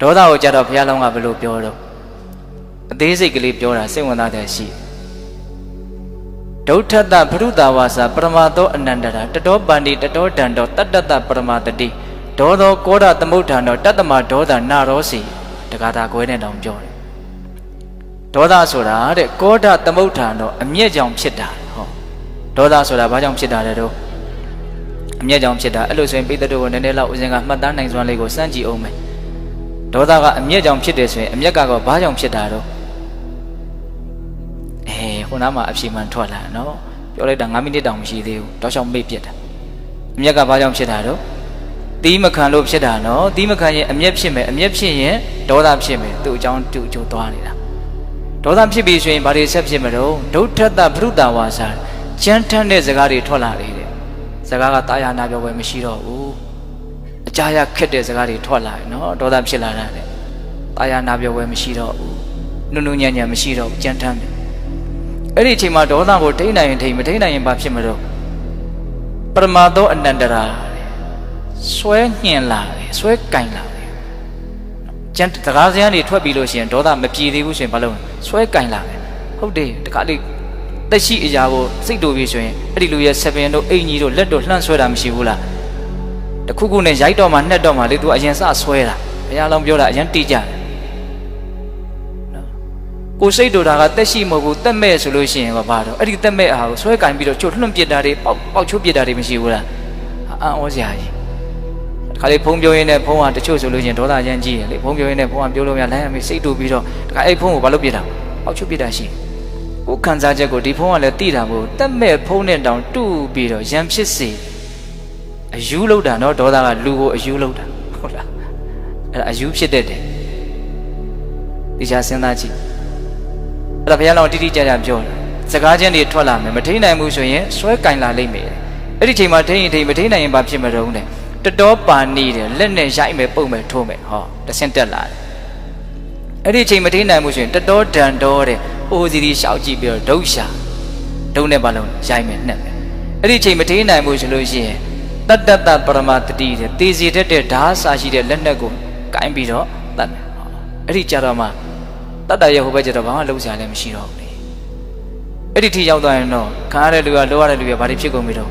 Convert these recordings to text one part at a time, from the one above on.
ဒေါသကိုကြတော့ဘုရားလောင်းကဘယ်လိုပြောတော့အသေးစိတ်ကလေးပြောတာစိတ်ဝင်စားတယ်ရှိဒုဋ္ဌတဘုရုတာဝါစာပရမသောအနန္တရာတတောပန္တိတတောဒန္တောတတ္တတပရမတတိဒေါသောကောဒသမုဋ္ဌာနောတတ္တမဒေါသနာရောစီတက္ကတာကွဲနဲ့တောင်ပြောတယ်ဒေါသဆိုတာတဲ့ကောဒသမုဋ္ဌာနောအမျက်ကြောင့်ဖြစ်တာဟောဒေါသဆိုတာဘာကြောင့်ဖြစ်တာလဲတော့အမျက်ကြောင့်ဖြစ်တာအဲ့လိုဆိုရင်ပိဿတုကိုနည်းနည်းလောက်ဦးဇင်ကမှတ်သားနိုင်စွမ်းလေးကိုစမ်းကြည့်အောင်မယ် ဒေါသကအမျက်ကြောင့်ဖြစ်တယ်ဆိုရင်အမျက်ကတော့ဘာကြောင့်ဖြစ်တာတော့အဲခုနမှာအဖြေမှန်ထွက်လာနော်ပြောလိုက်တာ9မိနစ်တောင်မရှိသေးဘူးတောက်လျှောက်မိတ်ပြစ်တာအမျက်ကဘာကြောင့်ဖြစ်တာတော့တီးမခံလို့ဖြစ်တာနော်တီးမခံရင်အမျက်ဖြစ်မယ်အမျက်ဖြစ်ရင်ဒေါသဖြစ်မယ်သူ့အကြောင်းသူ့အကျိုးသွားနေတာဒေါသဖြစ်ပြီဆိုရင်ဘာတွေဆက်ဖြစ်မလို့ဒုဋ္ဌတဘုရုတဝါစာကြမ်းထမ်းတဲ့စကားတွေထွက်လာတယ်တဲ့စကားကတာယာနာပြောပွဲမရှိတော့ဘူးအ ကြာရခက်တဲ့စကားတွေထွက်လာတယ်နော်ဒေါသဖြစ်လာတာတဲ့တာယာနာပြောပွဲမရှိတော့ဘူးနုနုညံ့ညံ့မရှိတော့ဘူးကြမ်းတမ်းတယ်အဲ့ဒီအချိန်မှာဒေါသကိုထိန်းနိုင်ရင်ထိန်းမထိန်းနိုင်ရင်ဘာဖြစ်မလို့ပရမသောအနန္တရာတဲ့ဆွဲညှင်လာတယ်ဆွဲကင်လာတယ်ကျန်တကားစရန်တွေထွက်ပြီးလို့ရှိရင်ဒေါသမပြေသေးဘူးဆိုရင်ဘာလုပ်လဲဆွဲကင်လာတယ်ဟုတ်တယ်တခါလေးတက်ရှိအရာကိုစိတ်တူပြီဆိုရင်အဲ့ဒီလူရဲ့ဆပင်တို့အိမ်ကြီးတို့လက်တို့လှန့်ဆွဲတာမရှိဘူးလား တခုခုနဲ့ရိုက်တော့မှနှက်တော့မှလေသူအရင်စဆွဲတာဘုရားလုံးပြောတာအရင်တိကြတယ်နော်ကိုစိတ်တို့တာကတက်ရှိမဟုတ်ဘူးတက်မဲ့ဆိုလို့ရှိရင်ကဘာတော့အဲ့ဒီတက်မဲ့အားကိုဆွဲကင်ပြီးတော့ချွတ်လွှင့်ပစ်တာတွေပေါက်ပေါက်ချိုးပစ်တာတွေမရှိဘူးလားအံ့ဩစရာကြီးတခါလေဖုံးပြောရင်းနဲ့ဖုံးကတချို့ဆိုလို့ရှိရင်ဒေါသရမ်းကြီးတယ်လေဖုံးပြောရင်းနဲ့ဖုံးကပြောလို့မရလိုင်းရမေးစိတ်တူပြီးတော့တခါအဲ့ဖုံးကိုဘာလို့ပစ်တာပေါက်ချိုးပစ်တာရှိကိုခံစားချက်ကိုဒီဖုံးကလည်းတိတာမို့တက်မဲ့ဖုံးနဲ့တောင်တူပြီးတော့ရံဖြစ်စေ အယူလောက်တာနော်ဒေါသကလူကိုအယူလောက်တာဟုတ်လားအဲ့ဒါအယူဖြစ်တတ်တယ်ဒီချာစဉ်းစားကြည့်အဲ့ဒါဘုရားလောင်းတိတိကျကျပြောတယ်စကားချင်းတွေထွက်လာမယ်မထိန်နိုင်ဘူးဆိုရင်ဆွဲကင်လာလိမ့်မယ်အဲ့ဒီချိန်မှာထိန်ရင်ထိန်မထိန်နိုင်ရင်ဘာဖြစ်မတော့တဲ့တတော်ပါနေတယ်လက်နဲ့ရိုက်မယ်ပုတ်မယ်ထိုးမယ်ဟောတဆင့်တက်လာတယ်အဲ့ဒီချိန်မထိန်နိုင်ဘူးဆိုရင်တတော်ဒန်တော်တဲ့အိုစီဒီရှောက်ကြည့်ပြီးတော့ဒုတ်ရှာဒုတ်နဲ့ဘာလုံးရိုက်မယ်နှက်မယ်အဲ့ဒီချိန်မထိန်နိုင်ဘူးဆိုလို့ရှိရင် တတ္တတပရမတတိတဲ့သေစီတတ်တဲ့ဓာစာရှိတဲ့လက်နက်ကိုကင်ပြီးတော့တတ်တယ်အဲ့ဒီကြတော့မှတတ္တရဲ့ဟိုဘက်ကျတော့ဘာမှလုံးစရာလည်းမရှိတော့ဘူးလေအဲ့ဒီထိရောက်သွားရင်တော့ခါရတဲ့လူကလိုရတဲ့လူကဘာတွေဖြစ်ကုန်ပြီတော့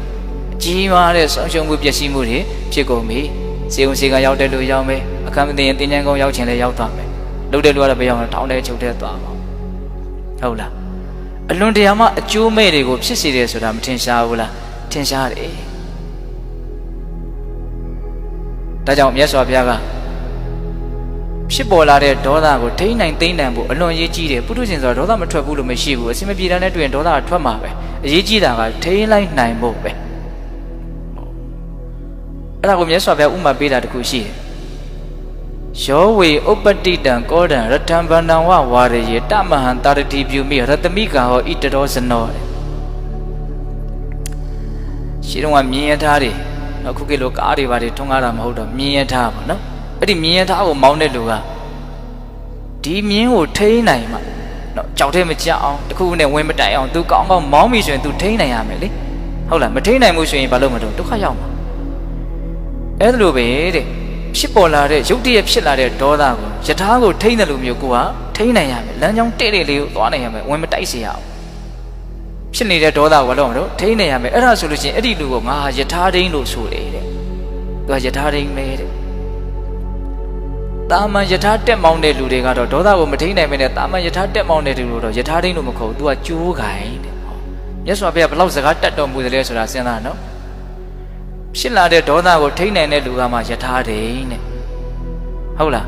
အကြီးမားတဲ့ဆုံးရှုံးမှုပျက်စီးမှုတွေဖြစ်ကုန်ပြီစေုံစေကရောက်တဲ့လူရောက်မယ်အခမ်းမသိရင်တင်ញံကုန်းရောက်ချင်လည်းရောက်သွားမယ်လုပ်တဲ့လူကတော့ဘယ်ရောက်လဲထောင်းတဲ့ချုပ်တဲ့သွားမှာဟုတ်လားအလွန်တရာမှအကျိုးမဲ့တွေကိုဖြစ်စေတယ်ဆိုတာမထင်ရှားဘူးလားထင်ရှားတယ် ဒါကြောင့်မြတ်စွာဘုရားကဖြစ်ပေါ်လာတဲ့ဒေါသကိုထိန်းနိုင်သိမ်းနိုင်ဖို့အလွန်အရေးကြီးတယ်ပုထုဇဉ်ဆိုတော့ဒေါသမထွက်ဘူးလို့မရှိဘူးအစင်မပြေတဲ့နဲ့တွေ့ရင်ဒေါသကထွက်မှာပဲအရေးကြီးတာကထိန်းလိုက်နိုင်ဖို့ပဲအဲ့ဒါကိုမြတ်စွာဘုရားဥမာပေးတာတခုရှိတယ်ယောဝေဥပတိတံကောဒံရတံဗန္တံဝဝါရယေတမဟံတာရတိပြုမိရတမိကဟောဣတရောဇနောတဲ့ရှိတော့ကမြင်ရထားတယ် အခုကိလိုကားတွေဘာတွေထုံးကားတာမဟုတ်တော့မြင်းရထားပါနော်အဲ့ဒီမြင်းရထားကိုမောင်းတဲ့လူကဒီမြင်းကိုထိန်းနိုင်မှနော်ကြောက်တဲ့မကြအောင်တခုခုနဲ့ဝင်မတိုက်အောင် तू ကောင်းကောင်းမောင်းပြီဆိုရင် तू ထိန်းနိုင်ရမယ်လေဟုတ်လားမထိန်းနိုင်ဘူးဆိုရင်ဘာလို့မလုပ်ဒုက္ခရောက်မှာအဲ့ဒါလိုပဲတဲ့ဖြစ်ပေါ်လာတဲ့ရုပ်တရက်ဖြစ်လာတဲ့ဒေါသကိုယထာကိုထိန်းတယ်လို့မျိုးကိုကထိန်းနိုင်ရမယ်လမ်းကြောင်းတဲ့တဲ့လေးကိုသွားနိုင်ရမယ်ဝင်မတိုက်စေရအောင် ဖြစ်နေတဲ့ဒေါသကိုဘာလို့မလို့ထိန်းနေရမယ်အဲ့ဒါဆိုလို့ချင်းအဲ့ဒီလူကိုငါဟာယထာဒိန်းလို့ဆိုတယ်တဲ့သူကယထာဒိန်းပဲတဲ့တာမန်ယထာတက်မောင်းတဲ့လူတွေကတော့ဒေါသကိုမထိန်းနိုင်မနဲ့တာမန်ယထာတက်မောင်းတဲ့လူတို့တော့ယထာဒိန်းလို့မခေါ်ဘူးသူကကြိုးခိုင်တဲ့ဟောမြတ်စွာဘုရားဘယ်လောက်စကားတတ်တော်မူတယ်လဲဆိုတာစဉ်းစားနော်ဖြစ်လာတဲ့ဒေါသကိုထိန်းနိုင်တဲ့လူကမှယထာဒိန်းတဲ့ဟုတ်လား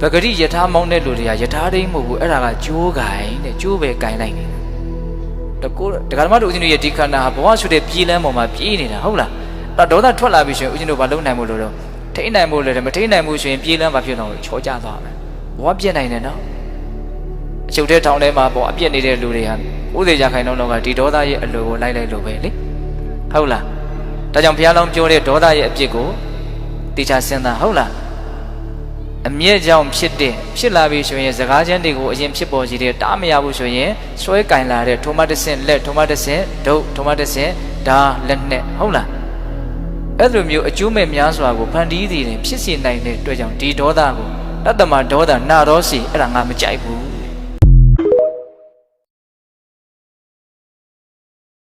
ပဂရိယထာမောင်းတဲ့လူတွေကယထာဒိန်းမဟုတ်ဘူးအဲ့ဒါကကြိုးခိုင်တဲ့ကြိုးပဲခိုင်လိုက်နေ တာတကောဒကာမတို့ဦးဇင်းတို့ရဲ့ဒီခန္ဓာဟာဘဝဆိုတဲ့ပြည်လမ်းပေါ်မှာပြေးနေတာဟုတ်လားအဲ့တော့ဒေါသထွက်လာပြီဆိုရင်ဦးဇင်းတို့ဘာလုပ်နိုင်မို့လို့တော့ထိန်းနိုင်မို့လို့လည်းမထိန်းနိုင်ဘူးဆိုရင်ပြေးလမ်းမှာဖြစ်တော့ချောကျသွားမယ်ဘဝပြည့်နိုင်တယ်နော်အချုပ်တဲ့ထောင်ထဲမှာပေါ့အပြည့်နေတဲ့လူတွေဟာဥဒေကြခိုင်တော့တော့ကဒီဒေါသရဲ့အလိုကိုလိုက်လိုက်လို့ပဲလေဟုတ်လားဒါကြောင့်ဘုရားလောင်းပြောတဲ့ဒေါသရဲ့အပြစ်ကိုတေချာစဉ်းစားဟုတ်လား အမြင့်ကြောင့်ဖြစ်တဲ့ဖြစ်လာပြီဆိုရင်စကားချင်းတွေကိုအရင်ဖြစ်ပေါ်စီတဲ့တားမရဘူးဆိုရင်ဆွဲကင်လာတဲ့ထိုမတဆင့်လက်ထိုမတဆင့်ဒုတ်ထိုမတဆင့်ဒါလက်နဲ့ဟုတ်လားအဲ့လိုမျိုးအကျိုးမဲ့များစွာကိုဖန်တီးသေးတယ်ဖြစ်စေနိုင်တဲ့အတွက်ကြောင့်ဒီဒေါသကိုတတ္တမဒေါသနာရောစီအဲ့ဒါငါမကြိုက်ဘူး